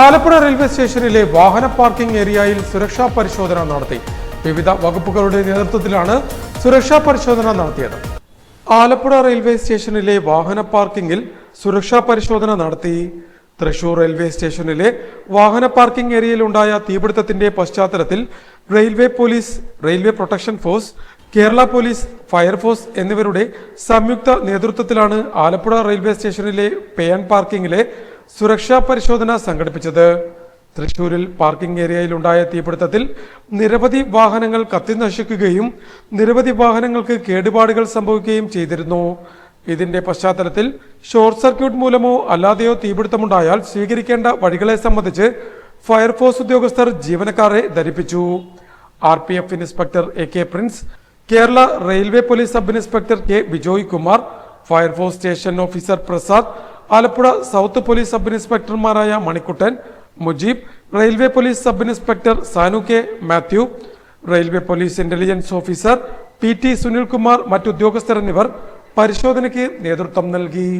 Alappuzha railway സ്റ്റേഷനിലെ വാഹന parking ഏരിയയിൽ സുരക്ഷാ പരിശോധന നടത്തി. വിവിധ വകുപ്പുകളുടെ നേതൃത്വത്തിലാണ് സുരക്ഷാ പരിശോധന നടത്തിയത്. ആലപ്പുഴ റെയിൽവേ സ്റ്റേഷനിലെ വാഹന പാർക്കിംഗിൽ സുരക്ഷാ പരിശോധന നടത്തി. തൃശൂർ റെയിൽവേ സ്റ്റേഷനിലെ വാഹന പാർക്കിംഗ് ഏരിയയിൽ ഉണ്ടായ തീപിടുത്തത്തിന്റെ പശ്ചാത്തലത്തിൽ railway police railway protection force Kerala police fire force എന്നിവരുടെ സംയുക്ത നേതൃത്വത്തിലാണ് ആലപ്പുഴ റെയിൽവേ സ്റ്റേഷനിലെ പേ പാർക്കിംഗിലെ സുരക്ഷാ പരിശോധന സംഘടിപ്പിച്ചത്. തൃശൂരിൽ പാർക്കിംഗ് ഏരിയയിലുണ്ടായ തീപിടുത്തത്തിൽ നിരവധി വാഹനങ്ങൾ കത്തിനശിക്കുകയും നിരവധി വാഹനങ്ങൾക്ക് കേടുപാടുകൾ സംഭവിക്കുകയും ചെയ്തിരുന്നു. ഇതിന്റെ പശ്ചാത്തലത്തിൽ ഷോർട്ട് സർക്യൂട്ട് മൂലമോ അല്ലാതെയോ തീപിടുത്തമുണ്ടായാൽ സ്വീകരിക്കേണ്ട വഴികളെ സംബന്ധിച്ച് ഫയർഫോഴ്സ് ഉദ്യോഗസ്ഥർ ജീവനക്കാരെ ധരിപ്പിച്ചു. R P F inspector A K Prince Kerala railway police sub inspector K Bijoy Kumar fire force station officer Prasad Alappuzha south police sub ഇൻസ്പെക്ടർമാരായ Manikuttan Mujeeb railway police sub inspector Sanu K Mathew railway police intelligence officer P T Sunilkumar മറ്റുദ്യോഗസ്ഥർ എന്നിവർ പരിശോധനയ്ക്ക് നേതൃത്വം നൽകി.